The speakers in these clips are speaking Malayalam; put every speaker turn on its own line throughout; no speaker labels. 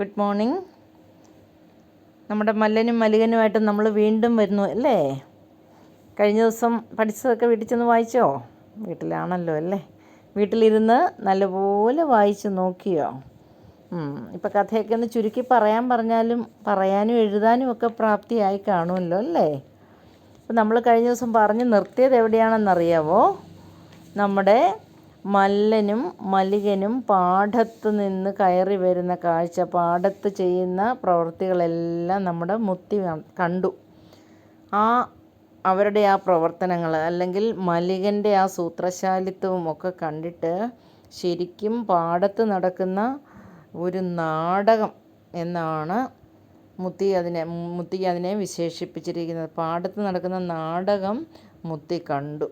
Good morning. നമ്മുടെ മല്ലനും മല്ലികനുമായിട്ട് നമ്മൾ വീണ്ടും വരുന്നു അല്ലേ? കഴിഞ്ഞ ദിവസം പഠിച്ചതൊക്കെ വീട്ടിൽ ചെന്ന് വായിച്ചോ? വീട്ടിലാണല്ലോ അല്ലേ? വീട്ടിലിരുന്ന് നല്ലപോലെ വായിച്ച് നോക്കിയോ? ഇപ്പം കഥയൊക്കെ ഒന്ന് ചുരുക്കി പറയാൻ പറഞ്ഞാലും പറയാനും എഴുതാനും ഒക്കെ പ്രാപ്തിയായി കാണുമല്ലോ അല്ലേ? അപ്പോൾ നമ്മൾ കഴിഞ്ഞ ദിവസം പറഞ്ഞ് നിർത്തിയത് എവിടെയാണെന്നറിയാവോ? നമ്മുടെ മല്ലനും മല്ലികനും പാടത്ത് നിന്ന് കയറി വരുന്ന കാഴ്ച പാടത്ത് ചെയ്യുന്ന പ്രവർത്തികളെല്ലാം നമ്മുടെ മുത്തി കണ്ടു. ആ അവരുടെ ആ പ്രവർത്തനങ്ങൾ അല്ലെങ്കിൽ മല്ലികന്റെ ആ സൂത്രശാലിത്വവും ഒക്കെ കണ്ടിട്ട് ശരിക്കും പാടത്ത് നടക്കുന്ന ഒരു നാടകം എന്നാണ് മുത്തി അതിനെ മുത്തി അതിനെ വിശേഷിപ്പിച്ചിരിക്കുന്നത്. പാടത്ത് നടക്കുന്ന നാടകം മുത്തി കണ്ടു.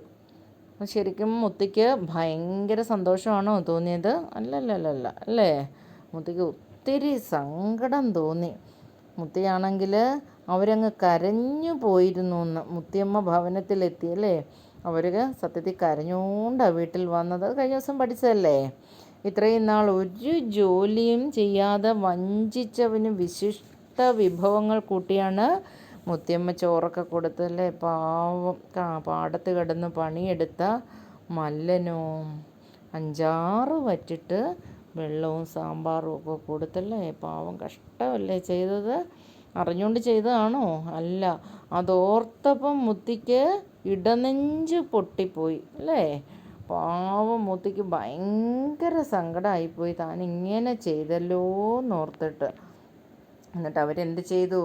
ശരിക്കും മുത്തിക്ക് ഭയങ്കര സന്തോഷമാണോ തോന്നിയത്? അല്ലല്ലല്ല അല്ലേ? മുത്തിക്ക് ഒത്തിരി സങ്കടം തോന്നി. മുത്തിയാണെങ്കിൽ അവരങ്ങ് കരഞ്ഞു പോയിരുന്നു എന്ന് മുത്തിയമ്മ ഭവനത്തിലെത്തി അല്ലേ? അവർ സത്യത്തിൽ കരഞ്ഞുകൊണ്ടാണ് വീട്ടിൽ വന്നത്. കഴിഞ്ഞ ദിവസം പഠിച്ചതല്ലേ? ഇത്രയും നാൾ ഒരു ജോലിയും ചെയ്യാതെ വഞ്ചിച്ചവന് വിശിഷ്ട വിഭവങ്ങൾ കൂട്ടിയാണ് മുത്തിയമ്മ ചോറൊക്കെ കൊടുത്തല്ലേ? പാവം. പാടത്ത് കിടന്ന് പണിയെടുത്ത മല്ലനോ അഞ്ചാറ് വറ്റിട്ട് വെള്ളവും സാമ്പാറും ഒക്കെ കൊടുത്തല്ലേ? പാവം കഷ്ടമല്ലേ ചെയ്തത്? അറിഞ്ഞുകൊണ്ട് ചെയ്തതാണോ? അല്ല. അതോർത്തപ്പം മുത്തിക്ക് ഇടനെഞ്ച് പൊട്ടിപ്പോയി അല്ലേ? പാവം മുത്തിക്ക് ഭയങ്കര സങ്കടമായിപ്പോയി താൻ ഇങ്ങനെ ചെയ്തല്ലോ എന്നോർത്തിട്ട് എന്നിട്ട് അവരെന്ത് ചെയ്തു?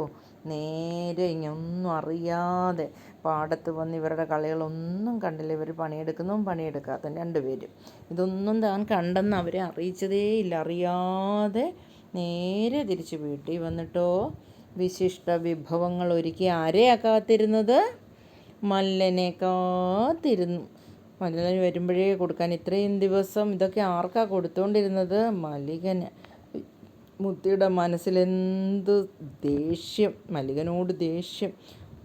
നേരെ ഇങ്ങൊന്നും അറിയാതെ പാടത്ത് വന്ന് ഇവരുടെ കളികളൊന്നും കണ്ടില്ല. ഇവർ പണിയെടുക്കുന്നതും പണിയെടുക്കാത്ത രണ്ടുപേരും ഇതൊന്നും താൻ കണ്ടെന്ന് അവരെ അറിയിച്ചതേ ഇല്ല. അറിയാതെ നേരെ തിരിച്ച് വീട്ടിൽ വന്നിട്ടോ? വിശിഷ്ട വിഭവങ്ങൾ ഒരുക്കി ആരെയാ കാത്തിരുന്നത്? മല്ലനെ കാത്തിരുന്നു. മല്ലൻ വരുമ്പോഴേ കൊടുക്കാൻ ഇത്രയും ദിവസം ഇതൊക്കെ ആർക്കാ കൊടുത്തുകൊണ്ടിരുന്നത് മല്ലികന്. മുത്തിയുടെ മനസ്സിലെന്ത് ദേഷ്യം മല്ലികനോട് ദേഷ്യം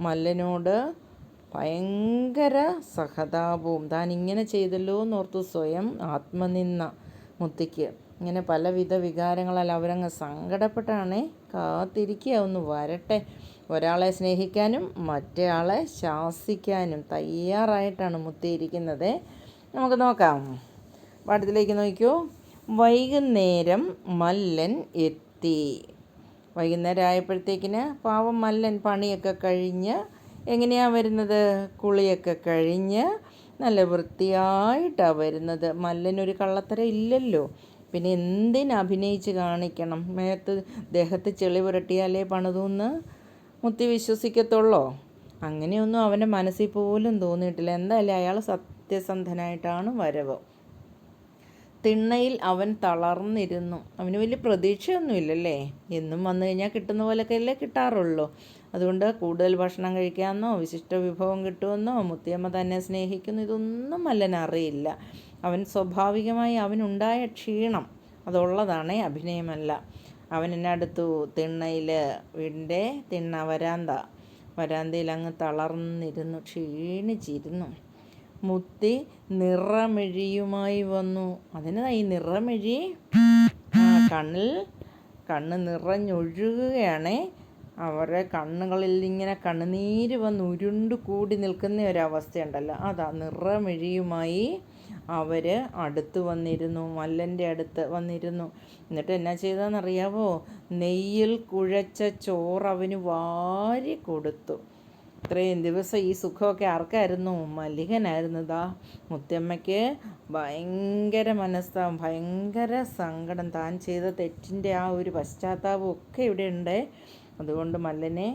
മല്ലനോട് ഭയങ്കര സഹതാപവും. താൻ ഇങ്ങനെ ചെയ്തല്ലോ എന്ന് എന്നോർത്ത് സ്വയം ആത്മനിന്ന മുത്തിക്ക്. ഇങ്ങനെ പലവിധ വികാരങ്ങളാൽ അവരങ്ങ് സങ്കടപ്പെട്ടാണേ കാത്തിരിക്കുക ഒന്ന് വരട്ടെ. ഒരാളെ സ്നേഹിക്കാനും മറ്റേയാളെ ശാസിക്കാനും തയ്യാറായിട്ടാണ് മുത്തിയിരിക്കുന്നത് നമുക്ക് നോക്കാം. പാഠത്തിലേക്ക് നോക്കിയോ വൈകുന്നേരം മല്ലൻ എത്തി. വൈകുന്നേരം ആയപ്പോഴത്തേക്കിന് പാവം മല്ലൻ പണിയൊക്കെ കഴിഞ്ഞ് എങ്ങനെയാണ് വരുന്നത്? കുളിയൊക്കെ കഴിഞ്ഞ് നല്ല വൃത്തിയായിട്ടാണ് വരുന്നത്. മല്ലനൊരു കള്ളത്തര ഇല്ലല്ലോ. പിന്നെ എന്തിന് അഭിനയിച്ച് കാണിക്കണം? മേത്ത് ദേഹത്ത് ചെളി പുരട്ടിയാലേ പണിതൂന്ന് മുത്തി വിശ്വസിക്കത്തുള്ളോ? അങ്ങനെയൊന്നും അവന്റെ മനസ്സിൽ പോലും തോന്നിയിട്ടില്ല. എന്തായാലും അയാൾ സത്യസന്ധനായിട്ടാണ് വരവ്. തിണ്ണയിൽ അവൻ തളർന്നിരുന്നു. അവന് വലിയ പ്രതീക്ഷയൊന്നുമില്ലല്ലേ? എന്നും വന്നു കഴിഞ്ഞാൽ കിട്ടുന്ന പോലൊക്കെ അല്ലേ കിട്ടാറുള്ളൂ. അതുകൊണ്ട് കൂടുതൽ ഭക്ഷണം കഴിക്കാമെന്നോ വിശിഷ്ട വിഭവം കിട്ടുമെന്നോ മുത്തിയമ്മ തന്നെ സ്നേഹിക്കുന്നു ഇതൊന്നും അല്ലനറിയില്ല അവൻ സ്വാഭാവികമായി അവനുണ്ടായ ക്ഷീണം അതുള്ളതാണ് അഭിനയമല്ല. അവൻ എന്നെ അടുത്തു തിണ്ണയിൽ വീടിന്റെ തിണ്ണ വരാന്ത? വരാന്തയിൽ അങ്ങ് തളർന്നിരുന്നു ക്ഷീണിച്ചിരുന്നു. മുത്തി നിറമെഴിയുമായി വന്നു. അതിന് ഈ നിറമെഴി? ആ കണ്ണിൽ കണ്ണ് നിറഞ്ഞൊഴുകുകയാണേ. അവരുടെ കണ്ണുകളിൽ ഇങ്ങനെ കണ്ണുനീര് വന്ന് ഉരുണ്ട് കൂടി നിൽക്കുന്ന ഒരവസ്ഥയുണ്ടല്ലോ. അതാ നിറമെഴിയുമായി അവർ അടുത്ത് വന്നിരുന്നു മല്ലന്റെ അടുത്ത് വന്നിരുന്നു. എന്നിട്ട് എന്നാ ചെയ്തതെന്നറിയാവോ? നെയ്യിൽ കുഴച്ച ചോറ് അവന് വാരി കൊടുത്തു. ഇത്രയും ദിവസം ഈ സുഖമൊക്കെ ആർക്കായിരുന്നു? മല്ലികനായിരുന്നു ഇതാ മുത്തമ്മയ്ക്ക് ഭയങ്കര മനസ്താവും ഭയങ്കര സങ്കടം. താൻ ചെയ്ത തെറ്റിന്റെ ആ ഒരു പശ്ചാത്താപം ഒക്കെ ഇവിടെ ഉണ്ട്. അതുകൊണ്ട് മല്ലനെ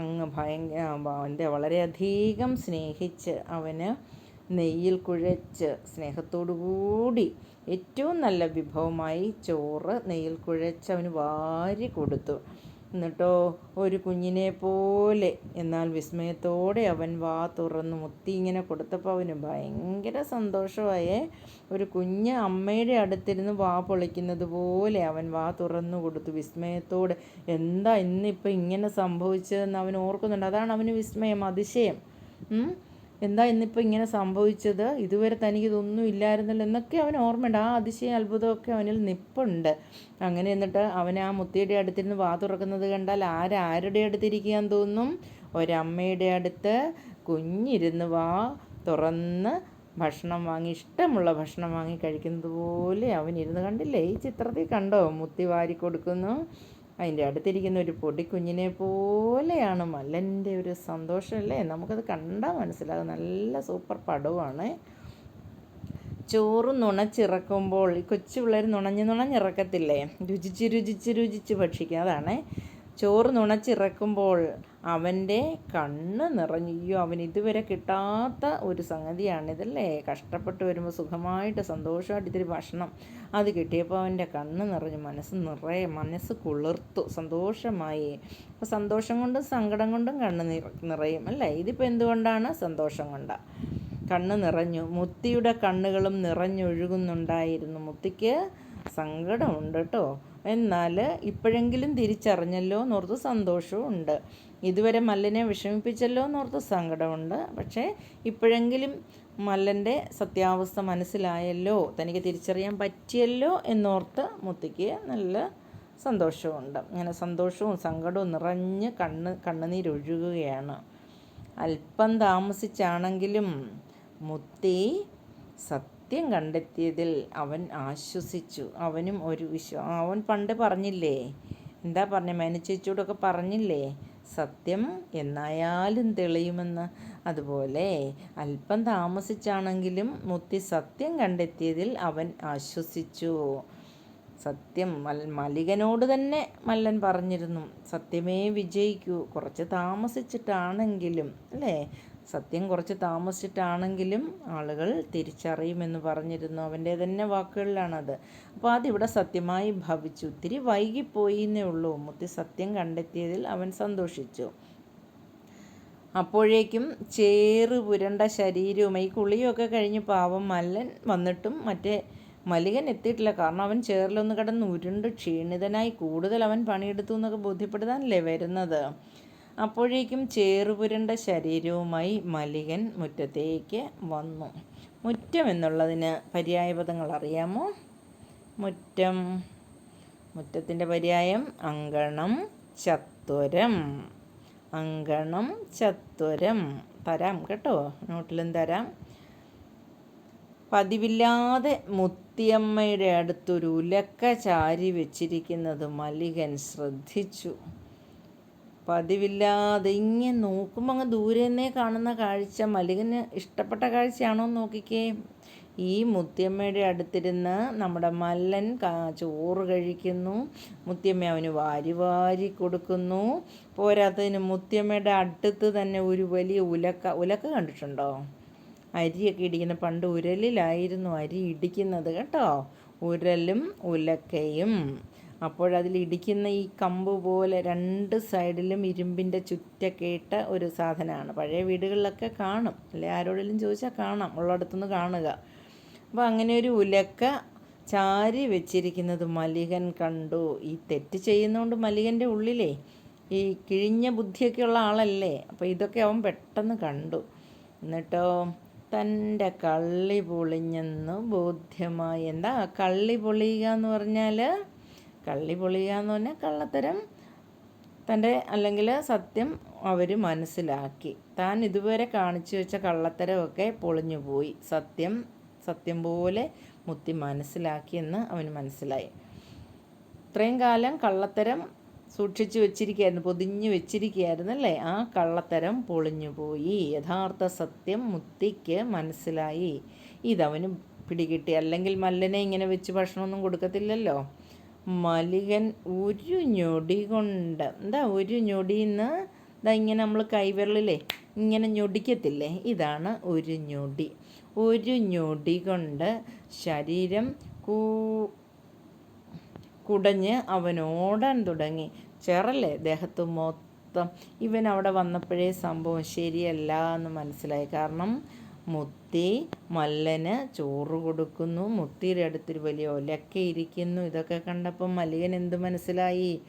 അങ്ങ് ഭയങ്കര അവന്റെ വളരെയധികം സ്നേഹിച്ച് അവന് നെയ്യിൽ കുഴച്ച് സ്നേഹത്തോടു കൂടി ഏറ്റവും നല്ല വിഭവമായി ചോറ് നെയ്യിൽ കുഴച്ച് അവന് വാരി കൊടുത്തു. എന്നിട്ടോ ഒരു കുഞ്ഞിനെ പോലെ. എന്നാൽ വിസ്മയത്തോടെ അവൻ വാ തുറന്ന് മുത്തി ഇങ്ങനെ കൊടുത്തപ്പോൾ അവന് ഭയങ്കര സന്തോഷമായേ. ഒരു കുഞ്ഞ് അമ്മയുടെ അടുത്തിരുന്ന് വാ പൊളിക്കുന്നത് പോലെ അവൻ വാ തുറന്നു കൊടുത്തു വിസ്മയത്തോടെ. എന്താ ഇന്നിപ്പോൾ ഇങ്ങനെ സംഭവിച്ചതെന്ന് അവൻ ഓർക്കുന്നുണ്ട്. അതാണ് അവന് വിസ്മയം അതിശയം. എന്താ ഇന്നിപ്പോൾ ഇങ്ങനെ സംഭവിച്ചത്? ഇതുവരെ തനിക്ക് ഇതൊന്നും ഇല്ലായിരുന്നല്ലോ എന്നൊക്കെ അവൻ ഓർമ്മയുണ്ട്. ആ അതിശയ അത്ഭുതമൊക്കെ അവനിൽ നിപ്പുണ്ട്. അങ്ങനെ എന്നിട്ട് അവൻ ആ മുത്തിയുടെ അടുത്തിരുന്ന് വാ തുറക്കുന്നത് കണ്ടാൽ ആരാരുടെ അടുത്തിരിക്കാൻ തോന്നും? ഒരമ്മയുടെ അടുത്ത് കുഞ്ഞിരുന്ന് വാ തുറന്ന് ഭക്ഷണം വാങ്ങി ഇഷ്ടമുള്ള ഭക്ഷണം വാങ്ങി കഴിക്കുന്നത് പോലെ അവൻ ഇരുന്ന് കണ്ടില്ലേ? ഈ ചിത്രത്തിൽ കണ്ടോ? മുത്തി വാരി കൊടുക്കുന്നു അതിന്റെ അടുത്തിരിക്കുന്ന ഒരു പൊടിക്കുഞ്ഞിനെ പോലെയാണ് മല്ലന്റെ ഒരു സന്തോഷമല്ലേ നമുക്കത് കണ്ടാൽ മനസ്സിലാകും. നല്ല സൂപ്പർ പടവുമാണ് ചോറ് നുണച്ചിറക്കുമ്പോൾ ഈ കൊച്ചു പിള്ളേർ നുണഞ്ഞ് നുണഞ്ഞിറക്കത്തില്ലേ? രുചിച്ച് രുചിച്ച് രുചിച്ച് ഭക്ഷിക്കുക അതാണ്. ചോറ് നുണച്ചിറക്കുമ്പോൾ അവന്റെ കണ്ണ് നിറഞ്ഞു. അവൻ ഇതുവരെ കിട്ടാത്ത ഒരു സംഗതിയാണിതല്ലേ? കഷ്ടപ്പെട്ട് വരുമ്പോൾ സുഖമായിട്ട് സന്തോഷമായിട്ട് ഇത്തിരി ഭക്ഷണം അത് കിട്ടിയപ്പോൾ അവന്റെ കണ്ണ് നിറഞ്ഞു. മനസ്സ് നിറയെ മനസ്സ് കുളിർത്തു. സന്തോഷമായി. അപ്പോൾ സന്തോഷം കൊണ്ടും സങ്കടം കൊണ്ടും കണ്ണ് നിറയും അല്ലേ? ഇതിപ്പോൾ എന്തുകൊണ്ടാണ് സന്തോഷം കൊണ്ടാണ് കണ്ണ് നിറഞ്ഞു. മുത്തിയുടെ കണ്ണുകളും നിറഞ്ഞൊഴുകുന്നുണ്ടായിരുന്നു. മുത്തിക്ക് സങ്കടമുണ്ട് കേട്ടോ. എന്നാൽ ഇപ്പോഴെങ്കിലും തിരിച്ചറിഞ്ഞല്ലോ എന്നോർത്ത് സന്തോഷവും ഉണ്ട് ഇതുവരെ മല്ലനെ വിഷമിപ്പിച്ചല്ലോ എന്നോർത്ത് സങ്കടമുണ്ട് പക്ഷേ ഇപ്പോഴെങ്കിലും മല്ലന്റെ സത്യാവസ്ഥ മനസ്സിലായല്ലോ തനിക്ക് തിരിച്ചറിയാൻ പറ്റിയല്ലോ എന്നോർത്ത് മുത്തിക്ക് നല്ല സന്തോഷമുണ്ട് അങ്ങനെ സന്തോഷവും സങ്കടവും നിറഞ്ഞ് കണ്ണ് കണ്ണുനീരൊഴുകുകയാണ്. അല്പം താമസിച്ചാണെങ്കിലും മുത്തി സത്യം കണ്ടെത്തിയതിൽ അവൻ ആശ്വസിച്ചു. അവനും ഒരു വിശ്വാ അവൻ പണ്ട് പറഞ്ഞില്ലേ? എന്താ പറഞ്ഞ? മേനച്ചേച്ചിയോടൊക്കെ പറഞ്ഞില്ലേ? സത്യം എന്നായാലും തെളിയുമെന്ന്. അതുപോലെ അല്പം താമസിച്ചാണെങ്കിലും മുത്തി സത്യം കണ്ടെത്തിയതിൽ അവൻ ആശ്വസിച്ചു. സത്യം മൽ മലികനോട് തന്നെ മല്ലൻ പറഞ്ഞിരുന്നു. സത്യമേ വിജയിക്കൂ. കുറച്ച് താമസിച്ചിട്ടാണെങ്കിലും അല്ലേ? സത്യം കുറച്ച് താമസിച്ചിട്ടാണെങ്കിലും ആളുകൾ തിരിച്ചറിയുമെന്ന് പറഞ്ഞിരുന്നു. അവന്റെ തന്നെ വാക്കുകളിലാണത്. അപ്പോൾ അതിവിടെ സത്യമായി ഭവിച്ചു. ഒത്തിരി വൈകിപ്പോയി എന്നേ ഉള്ളൂ. മുത്തി സത്യം കണ്ടെത്തിയതിൽ അവൻ സന്തോഷിച്ചു. അപ്പോഴേക്കും ചേറ് പുരണ്ട ശരീരവും ഈ കുളിയൊക്കെ കഴിഞ്ഞ് പാവം മല്ലൻ വന്നിട്ടും മറ്റേ മലികൻ എത്തിയിട്ടില്ല. കാരണം അവൻ ചേറിലൊന്ന് കിടന്ന് ഉരുണ്ട് ക്ഷീണിതനായി കൂടുതൽ അവൻ പണിയെടുത്തു എന്നൊക്കെ ബോധ്യപ്പെടുത്താനല്ലേ വരുന്നത്? അപ്പോഴേക്കും ചേറുപുരണ്ട ശരീരവുമായി മലികൻ മുറ്റത്തേക്ക് വന്നു. മുറ്റം എന്നുള്ളതിന് പര്യായപദങ്ങൾ അറിയാമോ? മുറ്റം. മുറ്റത്തിന്റെ പര്യായം അങ്കണം ചത്വരം. അങ്കണം ചത്വരം. തരാം കേട്ടോ. നോട്ടിലും തരാം. പതിവില്ലാതെ മുത്തിയമ്മയുടെ അടുത്തൊരു ഉലക്ക ചാരി വെച്ചിരിക്കുന്നത് മലികൻ ശ്രദ്ധിച്ചു. പതിവില്ലാതെ ഇങ്ങനെ നോക്കുമ്പോൾ അങ്ങ് ദൂരെ നിന്നേ കാണുന്ന കാഴ്ച മലികന് ഇഷ്ടപ്പെട്ട കാഴ്ചയാണോ എന്ന് നോക്കിക്കേ. ഈ മുത്തിയമ്മയുടെ അടുത്തിരുന്ന് നമ്മുടെ മല്ലൻ ചോറ് കഴിക്കുന്നു മുത്തിയമ്മ അവന് വാരി വാരി കൊടുക്കുന്നു. പോരാത്തതിന് മുത്തിയമ്മയുടെ അടുത്ത് തന്നെ ഒരു വലിയ ഉലക്ക ഉലക്ക കണ്ടിട്ടുണ്ടോ? അരിയൊക്കെ ഇടിക്കുന്ന പണ്ട് ഉരലിലായിരുന്നു അരി ഇടിക്കുന്നത് കേട്ടോ. ഉരലും ഉലക്കയും അപ്പോഴതിൽ ഇടിക്കുന്ന ഈ കമ്പ് പോലെ രണ്ട് സൈഡിലും ഇരുമ്പിന്റെ ചുറ്റൊക്കെ ഇട്ട ഒരു സാധനമാണ്. പഴയ വീടുകളിലൊക്കെ കാണും. അല്ലെ? ആരോടെങ്കിലും ചോദിച്ചാൽ കാണാം. ഉള്ളിടത്തുനിന്ന് കാണുക. അപ്പോൾ അങ്ങനെ ഒരു ഉലക്ക ചാരി വെച്ചിരിക്കുന്നത് മലികൻ കണ്ടു. ഈ തെറ്റ് ചെയ്യുന്നതുകൊണ്ട് മലികന്റെ ഉള്ളിലേ ഈ കിഴിഞ്ഞ ബുദ്ധിയൊക്കെ ഉള്ള ആളല്ലേ? അപ്പോൾ ഇതൊക്കെ അവൻ പെട്ടെന്ന് കണ്ടു. എന്നിട്ടോ തന്റെ കള്ളി പൊളിഞ്ഞെന്ന് ബോധ്യമായി. എന്താ കള്ളി പൊളിയുക എന്ന് പറഞ്ഞാൽ കള്ളി പൊളിയുക എന്ന് പറഞ്ഞാൽ കള്ളത്തരം തന്റെ അല്ലെങ്കിൽ സത്യം അവർ മനസ്സിലാക്കി. താൻ ഇതുവരെ കാണിച്ചു വെച്ച കള്ളത്തരമൊക്കെ പൊളിഞ്ഞു പോയി. സത്യം സത്യം പോലെ മുത്തി മനസ്സിലാക്കിയെന്ന് അവന് മനസ്സിലായി. ഇത്രയും കാലം കള്ളത്തരം സൂക്ഷിച്ചു വെച്ചിരിക്കുകയായിരുന്നു പൊതിഞ്ഞു വെച്ചിരിക്കുകയായിരുന്നു അല്ലേ? ആ കള്ളത്തരം പൊളിഞ്ഞു പോയി. യഥാർത്ഥ സത്യം മുത്തിക്ക് മനസ്സിലായി. ഇതവന് പിടികിട്ടി. അല്ലെങ്കിൽ മല്ലനെ ഇങ്ങനെ വെച്ച് ഭക്ഷണമൊന്നും കൊടുക്കത്തില്ലല്ലോ. മലികൻ ഒരു ഞൊടി കൊണ്ട്. എന്താ ഒരു ഞൊടിന്ന്? ഇതാ ഇങ്ങനെ നമ്മൾ കൈവിരലിലേ ഇങ്ങനെ ഞൊടിക്കത്തില്ലേ? ഇതാണ് ഒരു ഞൊടി. ഒരു ഞൊടി കൊണ്ട് ശരീരം കൂ കുടഞ്ഞ് അവൻ ഓടാൻ തുടങ്ങി. ചെറല്ലേ ദേഹത്ത് മൊത്തം? ഇവൻ അവിടെ വന്നപ്പോഴേ സംഭവം ശരിയല്ല എന്ന് മനസ്സിലായി. കാരണം മുത്തി മല്ലന് ചോറ് കൊടുക്കുന്നു. മുത്തിയുടെ അടുത്തൊരു വലിയ ഒലക്കെ ഇരിക്കുന്നു. ഇതൊക്കെ കണ്ടപ്പം മല്ലികൻ എന്ത് മനസ്സിലായി?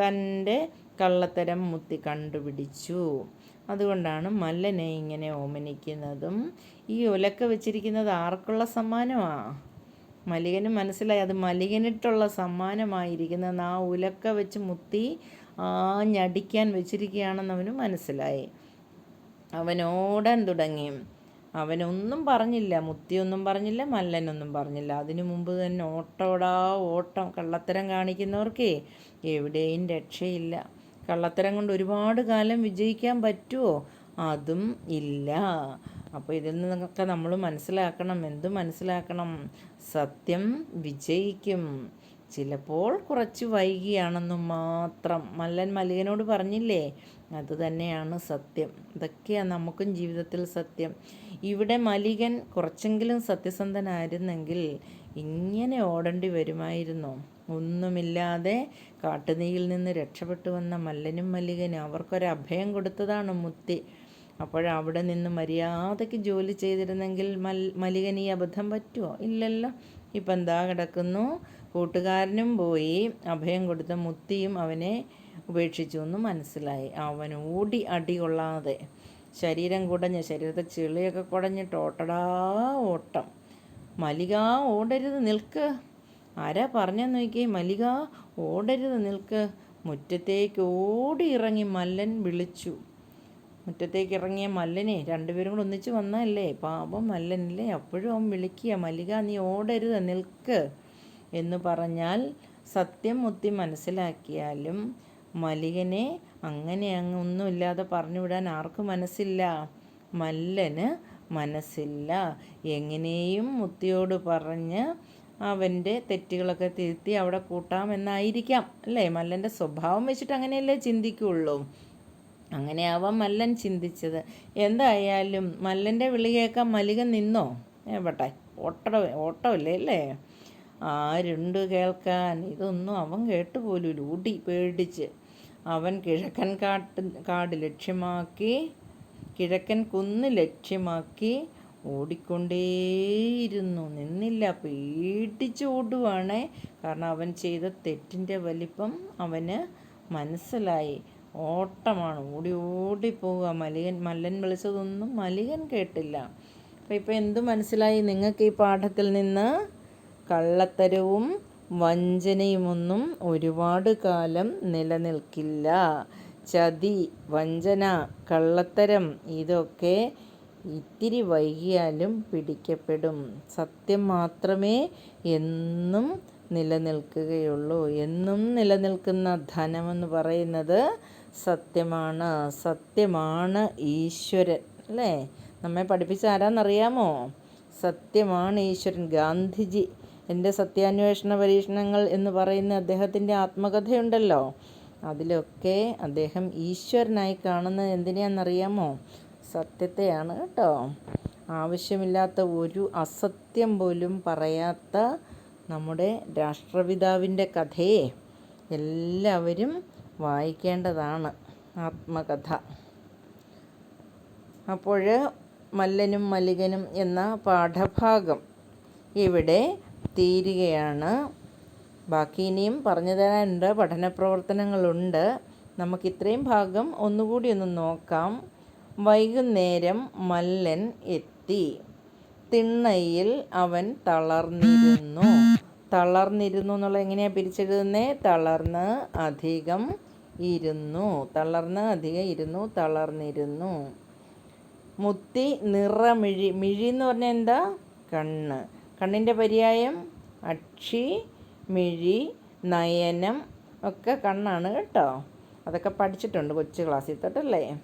തന്റെ കള്ളത്തരം മുത്തി കണ്ടുപിടിച്ചു. അതുകൊണ്ടാണ് മല്ലനെ ഇങ്ങനെ ഓമനിക്കുന്നതും. ഈ ഒലക്ക വെച്ചിരിക്കുന്നത് ആർക്കുള്ള സമ്മാനമാണ് മലികന് മനസ്സിലായി. അത് മലികനിട്ടുള്ള സമ്മാനമായിരിക്കുന്ന ആ ഉലക്ക വെച്ച് മുത്തി ആ ഞടിക്കാൻ വെച്ചിരിക്കുകയാണെന്ന് അവന് മനസ്സിലായി. അവൻ ഓടാൻ തുടങ്ങി. അവനൊന്നും പറഞ്ഞില്ല മുത്തിയൊന്നും പറഞ്ഞില്ല മല്ലനൊന്നും പറഞ്ഞില്ല. അതിനു മുമ്പ് തന്നെ ഓട്ടോടാ ഓട്ടം കള്ളത്തരം കാണിക്കുന്നവർക്കേ എവിടെയും രക്ഷയില്ല. കള്ളത്തരം കൊണ്ട് ഒരുപാട് കാലം വിജയിക്കാൻ പറ്റുമോ അതും ഇല്ല. അപ്പോൾ ഇതിൽ നിന്നൊക്കെ നമ്മൾ മനസ്സിലാക്കണം. എന്ത് മനസ്സിലാക്കണം? സത്യം വിജയിക്കും. ചിലപ്പോൾ കുറച്ച് വൈകിയാണെന്ന് മാത്രം. മല്ലൻ മല്ലികനോട് പറഞ്ഞില്ലേ? അത് തന്നെയാണ് സത്യം. അതൊക്കെയാണ് നമുക്കും ജീവിതത്തിൽ സത്യം. ഇവിടെ മലികൻ കുറച്ചെങ്കിലും സത്യസന്ധനായിരുന്നെങ്കിൽ ഇങ്ങനെ ഓടേണ്ടി വരുമായിരുന്നു. ഒന്നുമില്ലാതെ കാട്ടുനീയിൽ നിന്ന് രക്ഷപ്പെട്ടു വന്ന മല്ലനും മല്ലികനും അവർക്കൊരു അഭയം കൊടുത്തതാണ് മുത്തി. അപ്പോഴവിടെ നിന്ന് മര്യാദയ്ക്ക് ജോലി ചെയ്തിരുന്നെങ്കിൽ മൽ മലികൻ ഈ അബദ്ധം പറ്റുമോ ഇല്ലല്ലോ. ഇപ്പം എന്താ കിടക്കുന്നു? കൂട്ടുകാരനും പോയി അഭയം കൊടുത്ത മുത്തിയും അവനെ ഉപേക്ഷിച്ചു എന്ന് മനസ്സിലായി. അവൻ ഓടി അടി കൊള്ളാതെ ശരീരം കുടഞ്ഞ് ശരീരത്തെ ചെളിയൊക്കെ കുടഞ്ഞിട്ട് ഓട്ടടാ ഓട്ടം. മലിക ഓടരുത് നിൽക്ക്. ആരാ പറഞ്ഞെന്ന് നോക്കിയേ? മലിക ഓടരുത് നിൽക്ക്. മുറ്റത്തേക്ക് ഓടി ഇറങ്ങി മല്ലൻ വിളിച്ചു. മുറ്റത്തേക്ക് ഇറങ്ങിയ മല്ലനെ രണ്ടുപേരും കൂടെ ഒന്നിച്ച് വന്നതല്ലേ? പാപം മല്ലനല്ലേ? അപ്പോഴും അവൻ വിളിക്കുക മല്ലിക നീ ഓടരുത് നിൽക്ക് എന്ന് പറഞ്ഞാൽ സത്യം മുത്തി മനസ്സിലാക്കിയാലും മലികനെ അങ്ങനെ അങ്ങ് ഒന്നുമില്ലാതെ പറഞ്ഞു വിടാൻ ആർക്കും മനസ്സില്ല. മല്ലന് മനസ്സില്ല. എങ്ങനെയും മുത്തിയോട് പറഞ്ഞ് അവന്റെ തെറ്റുകളൊക്കെ തിരുത്തി അവിടെ കൂട്ടാമെന്നായിരിക്കാം. അല്ലേ? മല്ലന്റെ സ്വഭാവം വെച്ചിട്ട് അങ്ങനെയല്ലേ ചിന്തിക്കുള്ളൂ. അങ്ങനെയാവാം മല്ലൻ ചിന്തിച്ചത്. എന്തായാലും മല്ലന്റെ വിളി കേൾക്കാൻ മലികൻ നിന്നോ? ഏവട്ടെ ഓട്ടോ ഓട്ടമില്ലേ അല്ലേ? ആരുണ്ട് കേൾക്കാൻ? ഇതൊന്നും അവൻ കേട്ടുപോലും ലൂടി പേടിച്ച്. അവൻ കിഴക്കൻ കാട്ട് കാട് ലക്ഷ്യമാക്കി കിഴക്കൻ കുന്ന് ലക്ഷ്യമാക്കി ഓടിക്കൊണ്ടേയിരുന്നു. നിന്നില്ല പേടിച്ച് ഓടുവാണേ. കാരണം അവൻ ചെയ്ത തെറ്റിന്റെ വലിപ്പം അവന് മനസ്സിലായി. ഓട്ടമാണ്. ഓടി ഓടി പോവുക. മലികൻ മല്ലൻ വിളിച്ചതൊന്നും മലികൻ കേട്ടില്ല. അപ്പോൾ ഇപ്പോൾ എന്ത് മനസ്സിലായി? നിങ്ങൾക്ക് ഈ പാഠത്തിൽ നിന്ന് കള്ളത്തരവും വഞ്ചനയുമൊന്നും ഒരുപാട് കാലം നിലനിൽക്കില്ല. ചതി വഞ്ചന കള്ളത്തരം ഇതൊക്കെ ഇത്തിരി വൈകിയാലും പിടിക്കപ്പെടും. സത്യം മാത്രമേ എന്നും നിലനിൽക്കുകയുള്ളൂ. എന്നും നിലനിൽക്കുന്ന ധനമെന്ന് പറയുന്നത് സത്യമാണ്. സത്യമാണ് ഈശ്വരൻ അല്ലേ? നമ്മെ പഠിപ്പിച്ച ആരാന്നറിയാമോ? സത്യമാണ് ഈശ്വരൻ. ഗാന്ധിജി എന്റെ സത്യാന്വേഷണ പരീക്ഷണങ്ങൾ എന്ന് പറയുന്ന അദ്ദേഹത്തിന്റെ ആത്മകഥയുണ്ടല്ലോ. അതിലൊക്കെ അദ്ദേഹം ഈശ്വരനായി കാണുന്നത് എന്തിനാണെന്നറിയാമോ സത്യത്തെയാണ് കേട്ടോ. ആവശ്യമില്ലാത്ത ഒരു അസത്യം പോലും പറയാത്ത നമ്മുടെ രാഷ്ട്രപിതാവിന്റെ കഥയെ എല്ലാവരും വായിക്കേണ്ടതാണ്. ആത്മകഥ. അപ്പോൾ മല്ലനും മല്ലികനും എന്ന പാഠഭാഗം ഇവിടെ തീരുകയാണ് ബാക്കി ഇനിയും പറഞ്ഞു തരാനുണ്ട്. പഠന പ്രവർത്തനങ്ങളുണ്ട് നമുക്ക് ഇത്രയും ഭാഗം ഒന്നുകൂടി ഒന്ന് നോക്കാം. വൈകുന്നേരം മല്ലൻ എത്തി. തിണ്ണയിൽ അവൻ തളർന്നിരുന്നു. തളർന്നിരുന്നു എന്നുള്ള എങ്ങനെയാണ് പിരിച്ചെഴുതുന്നേ? തളർന്ന് അധികം ഇരുന്നു. തളർന്ന് അധികം ഇരുന്നു തളർന്നിരുന്നു. മുത്തി നിറമിഴി മിഴി എന്ന് പറഞ്ഞാൽ എന്താ? കണ്ണ്. കണ്ണിന്റെ പര്യായം അക്ഷി മിഴി നയനം ഒക്കെ കണ്ണാണ് കേട്ടോ. അതൊക്കെ പഠിച്ചിട്ടുണ്ട് കൊച്ചു ക്ലാസ്സിൽ തൊട്ടല്ലേ?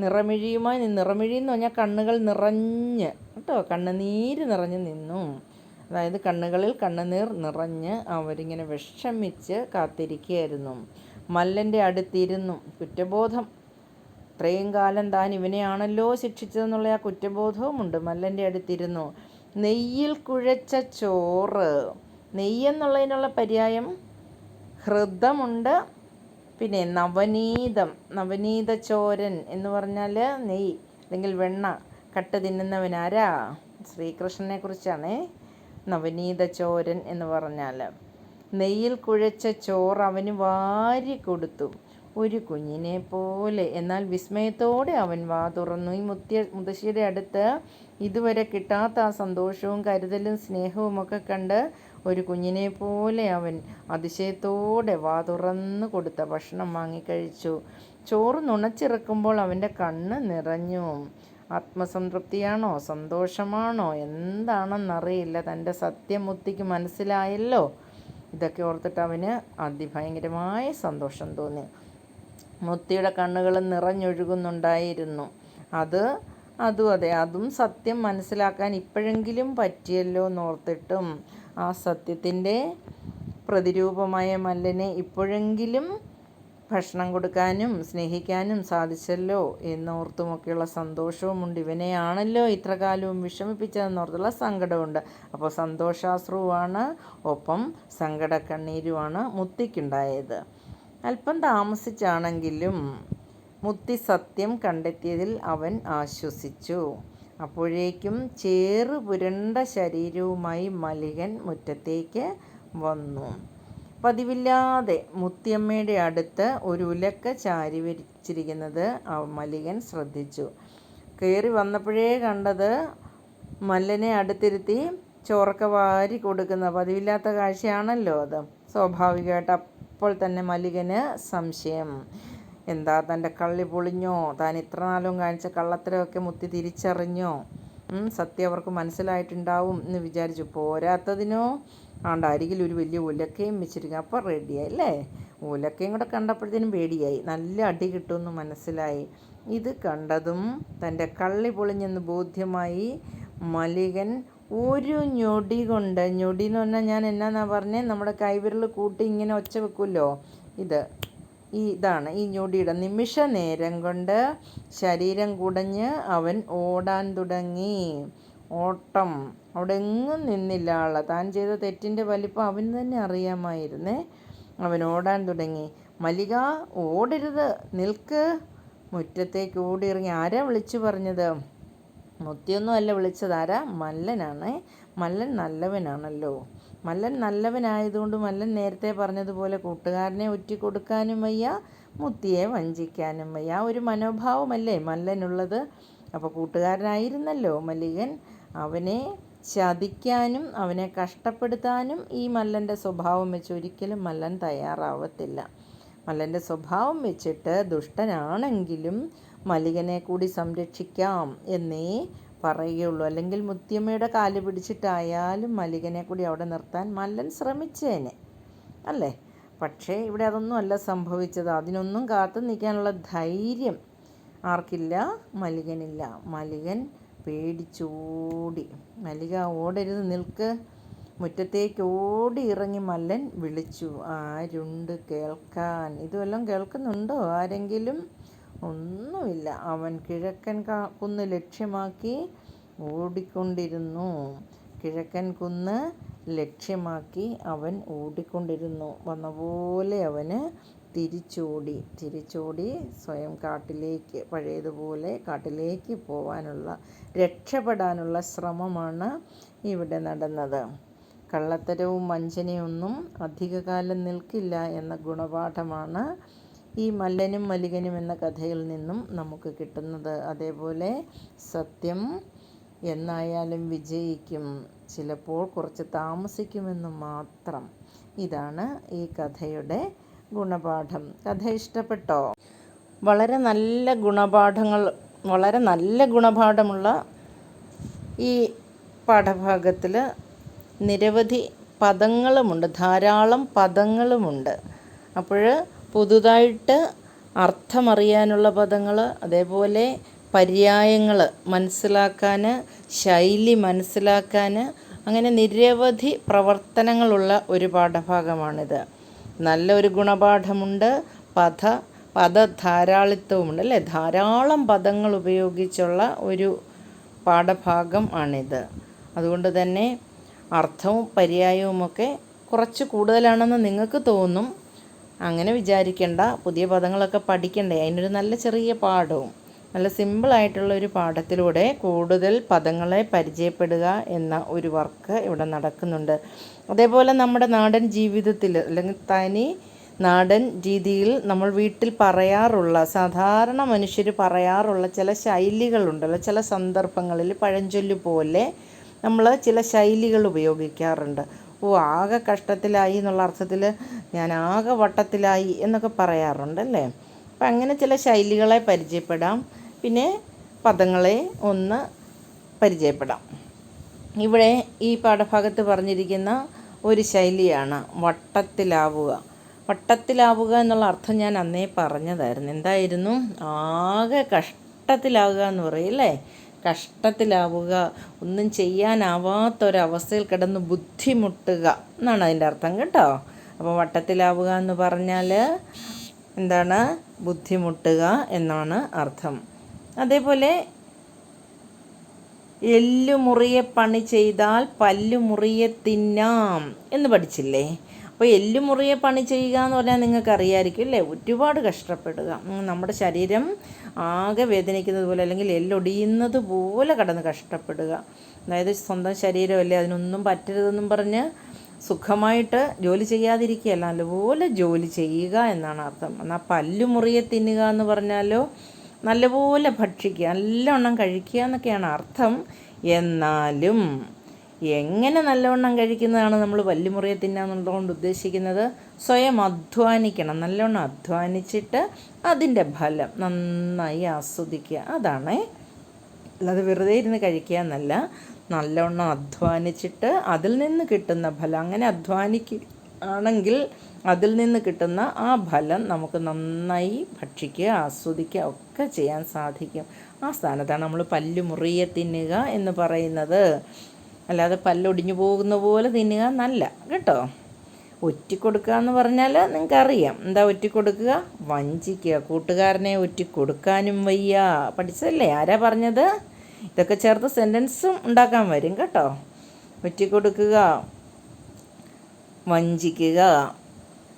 നിറമിഴിയുമായി നിറമിഴി എന്ന് പറഞ്ഞാൽ കണ്ണുകൾ നിറഞ്ഞ് കേട്ടോ. കണ്ണുനീര് നിറഞ്ഞ് നിന്നു. അതായത് കണ്ണുകളിൽ കണ്ണുനീർ നിറഞ്ഞ് അവരിങ്ങനെ വിഷമിച്ച് കാത്തിരിക്കുകയായിരുന്നു. മല്ലന്റെ അടുത്തിരുന്നു. കുറ്റബോധം. ഇത്രയും കാലം താൻ ഇവനെയാണല്ലോ ശിക്ഷിച്ചതെന്നുള്ള ആ കുറ്റബോധവുമുണ്ട്. മല്ലന്റെ അടുത്തിരുന്നു. നെയ്യിൽ കുഴച്ച ചോറ്. നെയ്യെന്നുള്ളതിനുള്ള പര്യായം ഹൃദമുണ്ട്. പിന്നെ നവനീതം നവനീത ചോരൻ എന്ന് പറഞ്ഞാൽ നെയ്യ് അല്ലെങ്കിൽ വെണ്ണ കട്ട് തിന്നുന്നവനാരാ ശ്രീകൃഷ്ണനെ കുറിച്ചാണേ. നവനീത ചോരൻ എന്ന് പറഞ്ഞാൽ നെയ്യിൽ കുഴച്ച ചോറ് അവന് വാരി കൊടുത്തു. ഒരു കുഞ്ഞിനെ പോലെ. എന്നാൽ വിസ്മയത്തോടെ അവൻ വാ തുറന്നു ഈ മുത്തിയ മുത്തശ്ശിയുടെ അടുത്ത് ഇതുവരെ കിട്ടാത്ത ആ സന്തോഷവും കരുതലും സ്നേഹവും ഒക്കെ കണ്ട് ഒരു കുഞ്ഞിനെ പോലെ അവൻ അതിശയത്തോടെ വാ തുറന്നു കൊടുത്ത ഭക്ഷണം വാങ്ങിക്കഴിച്ചു. ചോറ് നുണച്ചിറക്കുമ്പോൾ അവന്റെ കണ്ണ് നിറഞ്ഞു. ആത്മസംതൃപ്തിയാണോ? സന്തോഷമാണോ? എന്താണെന്നറിയില്ല. തന്റെ സത്യമുത്തിക്ക് മനസ്സിലായല്ലോ. ഇതൊക്കെ ഓർത്തിട്ട് അവന് അതിഭയങ്കരമായ സന്തോഷം തോന്നി. മുത്തിയുടെ കണ്ണുകൾ നിറഞ്ഞൊഴുകുന്നുണ്ടായിരുന്നു. അത് അതും അതെ അതും സത്യം മനസ്സിലാക്കാൻ ഇപ്പോഴെങ്കിലും പറ്റിയല്ലോ എന്നോർത്തിട്ടും ആ സത്യത്തിന്റെ പ്രതിരൂപമായ മല്ലനെ ഇപ്പോഴെങ്കിലും ഭക്ഷണം കൊടുക്കാനും സ്നേഹിക്കാനും സാധിച്ചല്ലോ എന്നോർത്തുമൊക്കെയുള്ള സന്തോഷവുമുണ്ട്. ഇവനെയാണല്ലോ ഇത്ര കാലവും വിഷമിപ്പിച്ചതെന്നോർത്തുള്ള സങ്കടമുണ്ട് അപ്പോൾ സന്തോഷാശ്രുവാണ് ഒപ്പം സങ്കടക്കണ്ണീരുമാണ് മുത്തിക്കുണ്ടായത്. അല്പം താമസിച്ചാണെങ്കിലും മുത്തി സത്യം കണ്ടെത്തിയതിൽ അവൻ ആശ്വസിച്ചു. അപ്പോഴേക്കും ചേറ് പുരണ്ട ശരീരവുമായി മലികൻ മുറ്റത്തേക്ക് വന്നു. പതിവില്ലാതെ മുത്തിയമ്മയുടെ അടുത്ത് ഒരു ഉലക്ക ചാരി വരിച്ചിരിക്കുന്നത് മലികൻ ശ്രദ്ധിച്ചു. കയറി വന്നപ്പോഴേ കണ്ടത് മല്ലനെ അടുത്തിരുത്തി ചോറൊക്കെ വാരി കൊടുക്കുന്ന പതിവില്ലാത്ത കാഴ്ചയാണല്ലോ അത്. സ്വാഭാവികമായിട്ട് അപ്പോൾ തന്നെ മലികന് സംശയം. എന്താ തന്റെ കള്ളി പൊളിഞ്ഞോ? താൻ ഇത്ര നാളും കാണിച്ച കള്ളത്തരമൊക്കെ മുത്തി തിരിച്ചറിഞ്ഞോ? സത്യം അവർക്ക് മനസ്സിലായിട്ടുണ്ടാവും എന്ന് വിചാരിച്ചു. പോരാത്തതിനോ? ആണ്ട് അരികിൽ ഒരു വലിയ ഉലക്കയും വെച്ചിരിക്കുക അപ്പോൾ റെഡിയായി അല്ലേ? ഉലക്കയും കൂടെ കണ്ടപ്പോഴത്തേനും പേടിയായി. നല്ല അടി കിട്ടുമെന്ന് മനസ്സിലായി. ഇത് കണ്ടതും തന്റെ കള്ളി പൊളിഞ്ഞെന്ന് ബോധ്യമായി മലികൻ ഒരു ഞൊടി കൊണ്ട് ഞൊടി എന്ന് പറഞ്ഞാൽ ഞാൻ എന്നാന്നാ പറഞ്ഞേ? നമ്മുടെ കൈവിരൽ കൂട്ടി ഇങ്ങനെ ഒച്ച വെക്കുമല്ലോ? ഇത് ഈ ഇതാണ്. ഈ ഞൊടിയുടെ നിമിഷ നേരം കൊണ്ട് ശരീരം കുടഞ്ഞ് അവൻ ഓടാൻ തുടങ്ങി. ഓട്ടം. അവിടെ എങ്ങും നിന്നില്ല ആളെ. താൻ ചെയ്ത തെറ്റിന്റെ വലിപ്പം അവന് തന്നെ അറിയാമായിരുന്നേ. അവൻ ഓടാൻ തുടങ്ങി. മല്ലിക ഓടരുത്. നിൽക്ക്. മുറ്റത്തേക്ക് ഓടിയിറങ്ങി. ആരാ വിളിച്ചു പറഞ്ഞത്? മുത്തിയൊന്നും അല്ല വിളിച്ചത്. ആരാ? മല്ലനാണേ. മല്ലൻ നല്ലവനാണല്ലോ. മല്ലൻ നല്ലവനായതുകൊണ്ട് മല്ലൻ നേരത്തെ പറഞ്ഞതുപോലെ കൂട്ടുകാരനെ ഒറ്റിക്കൊടുക്കാനും വയ്യ മുത്തിയെ വഞ്ചിക്കാനും വയ്യ. ആ ഒരു മനോഭാവമല്ലേ മല്ലനുള്ളത്? അപ്പോൾ കൂട്ടുകാരനായിരുന്നല്ലോ മല്ലികൻ. അവനെ ചതിക്കാനും അവനെ കഷ്ടപ്പെടുത്താനും ഈ മല്ലന്റെ സ്വഭാവം വെച്ച് ഒരിക്കലും മല്ലൻ തയ്യാറാവത്തില്ല. മല്ലന്റെ സ്വഭാവം വെച്ചിട്ട് ദുഷ്ടനാണെങ്കിലും മല്ലികനെ കൂടി സംരക്ഷിക്കാം എന്നേ പറയുകയുള്ളൂ അല്ലെങ്കിൽ മുത്തിയമ്മയുടെ കാൽ പിടിച്ചിട്ടായാലും മല്ലികനെ കൂടി അവിടെ നിർത്താൻ മല്ലൻ ശ്രമിച്ചേനെ. അല്ലേ? പക്ഷേ ഇവിടെ അതൊന്നും അല്ല സംഭവിച്ചത്. അതിനൊന്നും കാത്തു നിൽക്കാനുള്ള ധൈര്യം ആർക്കില്ല? മലികനില്ല. മലികൻ പേടിച്ചോടി. മലിക ഓടരുത് നിൽക്ക്. മുറ്റത്തേക്ക് ഓടി ഇറങ്ങി മല്ലൻ വിളിച്ചു. ആരുണ്ട് കേൾക്കാൻ? ഇതുവെല്ലാം കേൾക്കുന്നുണ്ടോ? ആരെങ്കിലും ഒന്നുമില്ല. അവൻ കിഴക്കൻ കുന്ന് ലക്ഷ്യമാക്കി ഓടിക്കൊണ്ടിരുന്നു. കിഴക്കൻ കുന്ന് ലക്ഷ്യമാക്കി അവൻ ഓടിക്കൊണ്ടിരുന്നു. വന്ന പോലെ അവന് തിരിച്ചോടി. തിരിച്ചോടി സ്വയം കാട്ടിലേക്ക് പഴയതുപോലെ കാട്ടിലേക്ക് പോവാനുള്ള രക്ഷപ്പെടാനുള്ള ശ്രമമാണ് ഇവിടെ നടന്നത്. കള്ളത്തരവും വഞ്ചനയൊന്നും അധികകാലം നിൽക്കില്ല എന്ന ഗുണപാഠമാണ് ഈ മല്ലനും മല്ലികനും എന്ന കഥയിൽ നിന്നും നമുക്ക് കിട്ടുന്നത് അതേപോലെ സത്യം എന്നായാലും വിജയിക്കും. ചിലപ്പോൾ കുറച്ച് താമസിക്കുമെന്ന് മാത്രം. ഇതാണ് ഈ കഥയുടെ ഗുണപാഠം. കഥ ഇഷ്ടപ്പെട്ടോ? വളരെ നല്ല ഗുണപാഠങ്ങൾ വളരെ നല്ല ഗുണപാഠമുള്ള ഈ പാഠഭാഗത്തിൽ നിരവധി പദങ്ങളുമുണ്ട്. ധാരാളം പദങ്ങളുമുണ്ട്. അപ്പോൾ പുതുതായിട്ട് അർത്ഥമറിയാനുള്ള പദങ്ങൾ അതേപോലെ പര്യായങ്ങൾ മനസ്സിലാക്കാൻ ശൈലി മനസ്സിലാക്കാൻ അങ്ങനെ നിരവധി പ്രവർത്തനങ്ങളുള്ള ഒരു പാഠഭാഗമാണിത്. നല്ലൊരു ഗുണപാഠമുണ്ട് പദ പദധാരാളിത്വമുണ്ട് അല്ലേ? ധാരാളം പദങ്ങൾ ഉപയോഗിച്ചുള്ള ഒരു പാഠഭാഗം ആണിത്. അതുകൊണ്ട് തന്നെ അർത്ഥവും പര്യായവുമൊക്കെ കുറച്ച് കൂടുതലാണെന്ന് നിങ്ങൾക്ക് തോന്നും. അങ്ങനെ വിചാരിക്കേണ്ട. പുതിയ പദങ്ങളൊക്കെ പഠിക്കണ്ടേ. അതിനൊരു നല്ല ചെറിയ പാഠവും നല്ല സിമ്പിളായിട്ടുള്ള ഒരു പാഠത്തിലൂടെ കൂടുതൽ പദങ്ങളെ പരിചയപ്പെടുക എന്ന ഒരു വർക്ക് ഇവിടെ നടക്കുന്നുണ്ട്. അതേപോലെ നമ്മുടെ നാടൻ ജീവിതത്തിൽ അല്ലെങ്കിൽ തനി നാടൻ രീതിയിൽ നമ്മൾ വീട്ടിൽ പറയാറുള്ള സാധാരണ മനുഷ്യർ പറയാറുള്ള ചില ശൈലികളുണ്ടല്ലോ ചില സന്ദർഭങ്ങളിൽ പഴഞ്ചൊല്ല് പോലെ നമ്മൾ ചില ശൈലികൾ ഉപയോഗിക്കാറുണ്ട്. ഓ ആകെ കഷ്ടത്തിലായി എന്നുള്ള അർത്ഥത്തിൽ ഞാൻ ആകെ വട്ടത്തിലായി എന്നൊക്കെ പറയാറുണ്ട് അല്ലേ അപ്പം അങ്ങനെ ചില ശൈലികളെ പരിചയപ്പെടാം. പിന്നെ പദങ്ങളെ ഒന്ന് പരിചയപ്പെടാം. ഇവിടെ ഈ പാഠഭാഗത്ത് പറഞ്ഞിരിക്കുന്ന ഒരു ശൈലിയാണ് വട്ടത്തിലാവുക. വട്ടത്തിലാവുക എന്നുള്ള അർത്ഥം ഞാൻ അന്നേ പറഞ്ഞതായിരുന്നു. എന്തായിരുന്നു? ആകെ കഷ്ടത്തിലാവുക എന്ന് പറയും അല്ലേ? കഷ്ടത്തിലാവുക ഒന്നും ചെയ്യാനാവാത്തൊരവസ്ഥയിൽ കിടന്ന് ബുദ്ധിമുട്ടുക എന്നാണ് അതിന്റെ അർത്ഥം കേട്ടോ. അപ്പോൾ വട്ടത്തിലാവുക എന്ന് പറഞ്ഞാൽ എന്താണ്? ബുദ്ധിമുട്ടുക എന്നാണ് അർത്ഥം. അതേപോലെ എല്ലുമുറിയെ പണി ചെയ്താൽ പല്ലുമുറിയെ തിന്നാം എന്ന് പഠിച്ചില്ലേ? അപ്പോൾ എല്ലുമുറിയെ പണി ചെയ്യുക എന്ന് പറഞ്ഞാൽ നിങ്ങൾക്ക് അറിയാമായിരിക്കും അല്ലേ? ഒരുപാട് കഷ്ടപ്പെടുക. നമ്മുടെ ശരീരം ആകെ വേദനിക്കുന്നത് പോലെ അല്ലെങ്കിൽ എല്ലൊടിയുന്നത് പോലെ കടന്ന് കഷ്ടപ്പെടുക. അതായത് സ്വന്തം ശരീരമല്ലേ അതിനൊന്നും പറ്റരുതെന്നും പറഞ്ഞ് സുഖമായിട്ട് ജോലി ചെയ്യാതിരിക്കുകയല്ല നല്ലപോലെ ജോലി ചെയ്യുക എന്നാണ് അർത്ഥം. എന്നാൽ പല്ലു മുറിയെ തിന്നുക എന്ന് പറഞ്ഞാലോ നല്ലപോലെ ഭക്ഷിക്കുക നല്ലവണ്ണം കഴിക്കുക എന്നൊക്കെയാണ് അർത്ഥം. എന്നാലും എങ്ങനെ നല്ലവണ്ണം കഴിക്കുന്നതാണ് നമ്മൾ വല്ലുമുറിയെ തിന്നാന്നുള്ളതുകൊണ്ട് ഉദ്ദേശിക്കുന്നത്? സ്വയം അധ്വാനിക്കണം. നല്ലവണ്ണം അധ്വാനിച്ചിട്ട് അതിന്റെ ഫലം നന്നായി ആസ്വദിക്കുക. അതാണ്. അല്ലാതെ വെറുതെ ഇരുന്ന് കഴിക്കുക എന്നല്ല. നല്ലവണ്ണം അധ്വാനിച്ചിട്ട് അതിൽ നിന്ന് കിട്ടുന്ന ഫലം. അങ്ങനെ അധ്വാനിക്കുകയാണെങ്കിൽ അതിൽ നിന്ന് കിട്ടുന്ന ആ ഫലം നമുക്ക് നന്നായി ഭക്ഷിക്കുക ആസ്വദിക്കുക ഒക്കെ ചെയ്യാൻ സാധിക്കും. ആ സ്ഥാനത്താണ് നമ്മൾ പല്ലുമുറിയെ തിന്നുക എന്ന് പറയുന്നത്. അല്ലാതെ പല്ലൊടിഞ്ഞു പോകുന്ന പോലെ തിന്നുക നല്ല കേട്ടോ? ഒറ്റിക്കൊടുക്കുക എന്ന് പറഞ്ഞാൽ നിങ്ങൾക്കറിയാം. എന്താ ഒറ്റിക്കൊടുക്കുക? വഞ്ചിക്കുക. കൂട്ടുകാരനെ ഒറ്റിക്കൊടുക്കാനും വയ്യ. പഠിച്ചതല്ലേ? ആരാ പറഞ്ഞത്? ഇതൊക്കെ ചേർത്ത് സെന്റൻസും ഉണ്ടാക്കാൻ വരും കേട്ടോ? ഒറ്റിക്കൊടുക്കുക വഞ്ചിക്കുക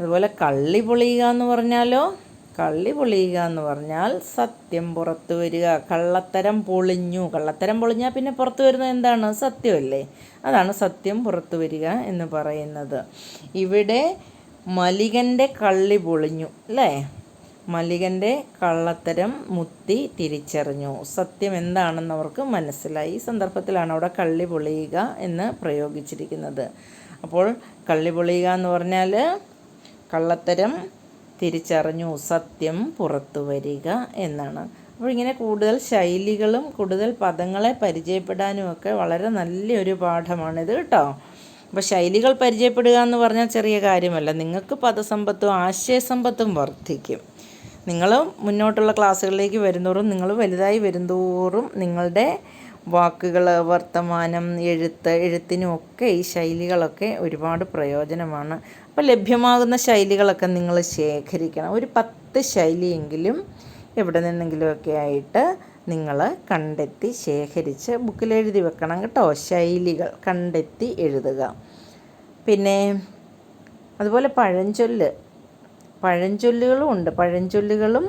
അതുപോലെ കള്ളി പൊളിയുക എന്ന് പറഞ്ഞാലോ കള്ളി പൊളിയുക എന്ന് പറഞ്ഞാൽ സത്യം പുറത്തു വരിക. കള്ളത്തരം പൊളിഞ്ഞു. കള്ളത്തരം പൊളിഞ്ഞാൽ പിന്നെ പുറത്തു വരുന്നത് എന്താണ്? സത്യമല്ലേ? അതാണ് സത്യം പുറത്തു വരിക എന്ന് പറയുന്നത്. ഇവിടെ മലികന്റെ കള്ളി പൊളിഞ്ഞു അല്ലേ? മലികന്റെ കള്ളത്തരം മുത്തി തിരിച്ചറിഞ്ഞു. സത്യം എന്താണെന്ന് അവർക്ക് മനസ്സിലായി. ഈ സന്ദർഭത്തിലാണ് അവിടെ കള്ളി പൊളിയുക എന്ന് പ്രയോഗിച്ചിരിക്കുന്നത്. അപ്പോൾ കള്ളി പൊളിയുക എന്ന് പറഞ്ഞാൽ കള്ളത്തരം തിരിച്ചറിഞ്ഞു സത്യം പുറത്തു വരിക എന്നാണ്. അപ്പോൾ ഇങ്ങനെ കൂടുതൽ ശൈലികളും കൂടുതൽ പദങ്ങളെ പരിചയപ്പെടാനും ഒക്കെ വളരെ നല്ലൊരു പാഠമാണിത് കേട്ടോ. അപ്പോൾ ശൈലികൾ പരിചയപ്പെടുക എന്ന് പറഞ്ഞാൽ ചെറിയ കാര്യമല്ല. നിങ്ങൾക്ക് പദസമ്പത്തും ആശയസമ്പത്തും വർദ്ധിക്കും. നിങ്ങൾ മുന്നോട്ടുള്ള ക്ലാസ്സുകളിലേക്ക് വരുന്നതോറും നിങ്ങൾ വലുതായി വരുന്തോറും നിങ്ങളുടെ വാക്കുകൾ വർത്തമാനം എഴുത്ത് എഴുത്തിനുമൊക്കെ ഈ ശൈലികളൊക്കെ ഒരുപാട് പ്രയോജനമാണ്. അപ്പോൾ ലഭ്യമാകുന്ന ശൈലികളൊക്കെ നിങ്ങൾ ശേഖരിക്കണം. ഒരു പത്ത് ശൈലിയെങ്കിലും എവിടെ നിന്നെങ്കിലുമൊക്കെ ആയിട്ട് നിങ്ങൾ കണ്ടെത്തി ശേഖരിച്ച് ബുക്കിൽ എഴുതി വെക്കണം കേട്ടോ. ശൈലികൾ കണ്ടെത്തി എഴുതുക. പിന്നെ അതുപോലെ പഴഞ്ചൊല്ല്. പഴഞ്ചൊല്ലുകളും ഉണ്ട്. പഴഞ്ചൊല്ലുകളും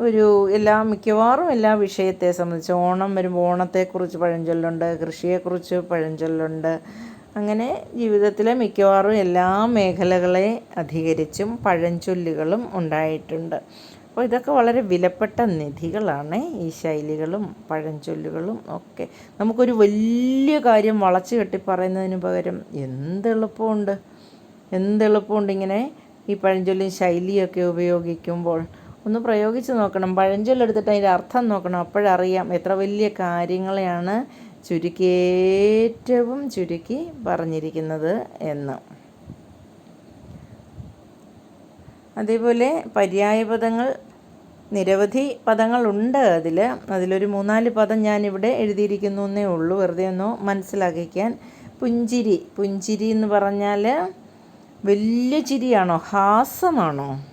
ഒരു എല്ലാ മിക്കവാറും എല്ലാ വിഷയത്തെ സംബന്ധിച്ച് ഓണം വരുമ്പോൾ ഓണത്തെക്കുറിച്ച് പഴഞ്ചൊല്ലുണ്ട് കൃഷിയെക്കുറിച്ച് പഴഞ്ചൊല്ലുണ്ട് അങ്ങനെ ജീവിതത്തിലെ മിക്കവാറും എല്ലാ മേഖലകളെ അധികരിച്ചും പഴഞ്ചൊല്ലുകളും ഉണ്ടായിട്ടുണ്ട്. അപ്പോൾ ഇതൊക്കെ വളരെ വിലപ്പെട്ട നിധികളാണ് ഈ ശൈലികളും പഴഞ്ചൊല്ലുകളും ഒക്കെ. നമുക്കൊരു വലിയ കാര്യം വളച്ചു കെട്ടി പറയുന്നതിന് പകരം എന്തെളുപ്പമുണ്ട് എന്തെളുപ്പമുണ്ട് ഇങ്ങനെ ഈ പഴഞ്ചൊല്ലും ശൈലിയൊക്കെ ഉപയോഗിക്കുമ്പോൾ? ഒന്ന് പ്രയോഗിച്ച് നോക്കണം. പഴഞ്ചൊല്ലെടുത്തിട്ട് അതിന്റെ അർത്ഥം നോക്കണം. അപ്പോഴറിയാം എത്ര വലിയ കാര്യങ്ങളെയാണ് ചുരുക്കി ഏറ്റവും ചുരുക്കി പറഞ്ഞിരിക്കുന്നത് എന്ന്. അതേപോലെ പര്യായപദങ്ങൾ നിരവധി പദങ്ങളുണ്ട് അതിൽ അതിലൊരു മൂന്നാൽ പദം ഞാനിവിടെ എഴുതിയിരിക്കുന്നു എന്നേ ഉള്ളൂ. വെറുതെ ഒന്നോ മനസ്സിലാക്കിക്കാൻ. പുഞ്ചിരി. പുഞ്ചിരി എന്ന് പറഞ്ഞാൽ വലിയ ചിരിയാണോ? ഹാസമാണോ?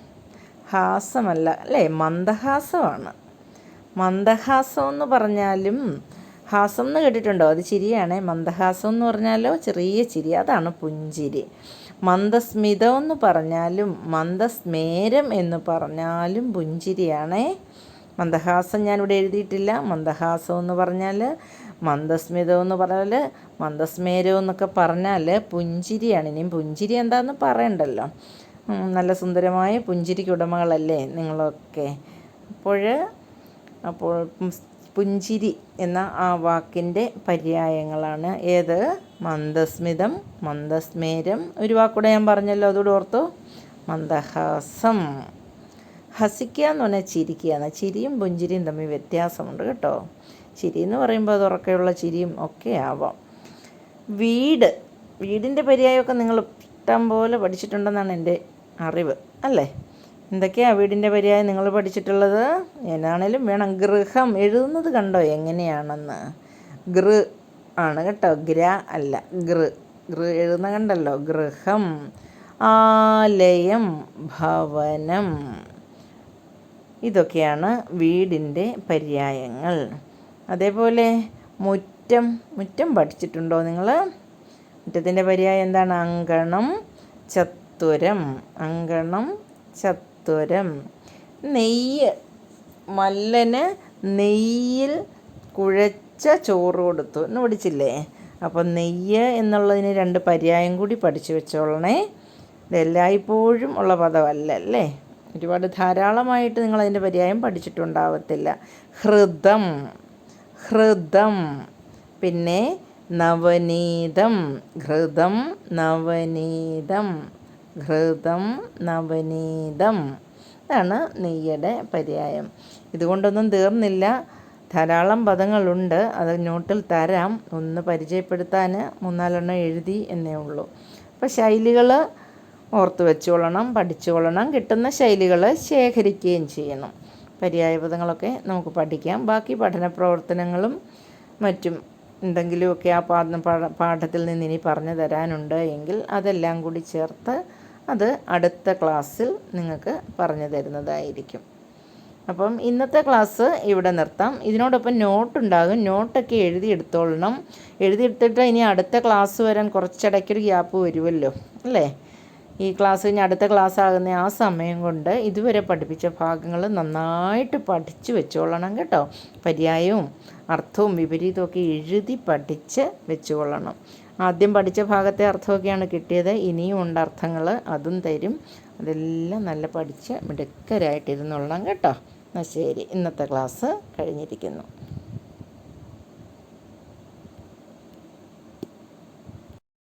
ഹാസമല്ല അല്ലേ? മന്ദഹാസമാണ്. മന്ദഹാസം എന്ന് പറഞ്ഞാലും ഹാസം എന്ന് കേട്ടിട്ടുണ്ടോ? അത് ചിരിയാണ്. മന്ദഹാസം എന്ന് പറഞ്ഞാലോ? ചെറിയ ചിരി. അതാണ് പുഞ്ചിരി. മന്ദസ്മിതം എന്ന് പറഞ്ഞാലും മന്ദസ്മേരം എന്ന് പറഞ്ഞാലും പുഞ്ചിരിയാണേ. മന്ദഹാസം ഞാനിവിടെ എഴുതിയിട്ടില്ല. മന്ദഹാസം എന്ന് പറഞ്ഞാൽ മന്ദസ്മിതം എന്ന് പറഞ്ഞാൽ മന്ദസ്മേരം എന്നൊക്കെ പറഞ്ഞാൽ പുഞ്ചിരിയാണ്. ഇനിയും പുഞ്ചിരി എന്താണെന്ന് പറയണ്ടല്ലോ. നല്ല സുന്ദരമായ പുഞ്ചിരിക്ക് ഉടമകളല്ലേ നിങ്ങളൊക്കെ. അപ്പോൾ അപ്പോൾ പുഞ്ചിരി എന്ന ആ വാക്കിന്റെ പര്യായങ്ങളാണ്. ഏത്? മന്ദസ്മിതം മന്ദസ്മേരം. ഒരു വാക്കൂടെ ഞാൻ പറഞ്ഞല്ലോ അതുകൂടെ ഓർത്തു. മന്ദഹാസം. ഹസിക്കുക എന്ന് പറഞ്ഞാൽ ചിരിക്കുക എന്ന് ചിരിയും പുഞ്ചിരിയും തമ്മിൽ വ്യത്യാസമുണ്ട് കേട്ടോ. ചിരി എന്ന് പറയുമ്പോൾ അത് ഉറക്കെയുള്ള ചിരിയും ഒക്കെ ആവാം. വീട്. വീടിന്റെ പര്യായമൊക്കെ നിങ്ങൾ ഇഷ്ടം പോലെ പഠിച്ചിട്ടുണ്ടെന്നാണ് എന്റെ അറിവ് അല്ലേ? എന്തൊക്കെയാണ് വീടിന്റെ പര്യായം നിങ്ങൾ പഠിച്ചിട്ടുള്ളത്? എന്നാണേലും വേണം. ഗൃഹം എഴുതുന്നത് കണ്ടോ? എങ്ങനെയാണെന്ന്. ഗൃ ആണ് കേട്ടോ. ഗ്ര അല്ല ഗൃ. ഗൃ എഴുതുന്ന കണ്ടല്ലോ. ഗൃഹം ആലയം ഭവനം. ഇതൊക്കെയാണ് വീടിന്റെ പര്യായങ്ങൾ. അതേപോലെ മുറ്റം. മുറ്റം പഠിച്ചിട്ടുണ്ടോ നിങ്ങൾ? മുറ്റത്തിന്റെ പര്യായം എന്താണ്? അങ്കണം ചത്തുരം അങ്കണം ചത്തുരം നെയ്യ്. മല്ലന് നെയ്യിൽ കുഴച്ച ചോറ് കൊടുത്തു. എന്ന് പഠിച്ചില്ലേ അപ്പം നെയ്യ് എന്നുള്ളതിന് രണ്ട് പര്യായം കൂടി പഠിച്ചു വെച്ചോളണേ. ഇതെല്ലായ്പ്പോഴും ഉള്ള പദമല്ല അല്ലേ? ഒരുപാട് ധാരാളമായിട്ട് നിങ്ങൾ അതിന്റെ പര്യായം പഠിച്ചിട്ടുണ്ടാവത്തില്ല. ഹൃദം ഹൃദം പിന്നെ നവനീതം ഹൃദം നവനീതം. ഘൃതം നവനീതം. ഇതാണ് നെയ്യുടെ പര്യായം. ഇതുകൊണ്ടൊന്നും തീർന്നില്ല. ധാരാളം പദങ്ങളുണ്ട്. അത് നോട്ടിൽ തരാം. ഒന്ന് പരിചയപ്പെടുത്താൻ മൂന്നാലെണ്ണം എഴുതി എന്നേ ഉള്ളൂ. അപ്പോൾ ശൈലികൾ ഓർത്ത് വെച്ചോളണം പഠിച്ചോളണം. കിട്ടുന്ന ശൈലികൾ ശേഖരിക്കുകയും ചെയ്യണം. പര്യായപദങ്ങളൊക്കെ നമുക്ക് പഠിക്കാം. ബാക്കി പഠന പ്രവർത്തനങ്ങളും മറ്റും എന്തെങ്കിലുമൊക്കെ ആ പാഠ- പാഠത്തിൽ നിന്ന് ഇനി പറഞ്ഞു തരാനുണ്ട് എങ്കിൽ അതെല്ലാം കൂടി ചേർത്ത് അത് അടുത്ത ക്ലാസ്സിൽ നിങ്ങൾക്ക് പറഞ്ഞു തരുന്നതായിരിക്കും. അപ്പം ഇന്നത്തെ ക്ലാസ് ഇവിടെ നിർത്താം. ഇതിനോടൊപ്പം നോട്ട് ഉണ്ടാകും നോട്ടൊക്കെ എഴുതിയെടുത്തോളണം എഴുതിയെടുത്തിട്ട് ഇനി അടുത്ത ക്ലാസ് വരാൻ കുറച്ചിടയ്ക്കൊരു ഗ്യാപ്പ് വരുമല്ലോ അല്ലേ? ഈ ക്ലാസ് കഴിഞ്ഞ് അടുത്ത ക്ലാസ് ആകുന്ന ആ സമയം കൊണ്ട് ഇതുവരെ പഠിപ്പിച്ച ഭാഗങ്ങൾ നന്നായിട്ട് പഠിച്ചു വെച്ചോളണം കേട്ടോ. പര്യായവും അർത്ഥവും വിപരീതവും ഒക്കെ എഴുതി പഠിച്ച് വെച്ചുകൊള്ളണം. ആദ്യം പഠിച്ച ഭാഗത്തെ അർത്ഥമൊക്കെയാണ് കിട്ടിയത്. ഇനിയും ഉണ്ട് അർത്ഥങ്ങൾ അതും തരും. അതെല്ലാം നല്ല പഠിച്ച് മിടുക്കരായിട്ടിരുന്നോളണം കേട്ടോ. എന്നാൽ ശരി. ഇന്നത്തെ ക്ലാസ് കഴിഞ്ഞിരിക്കുന്നു.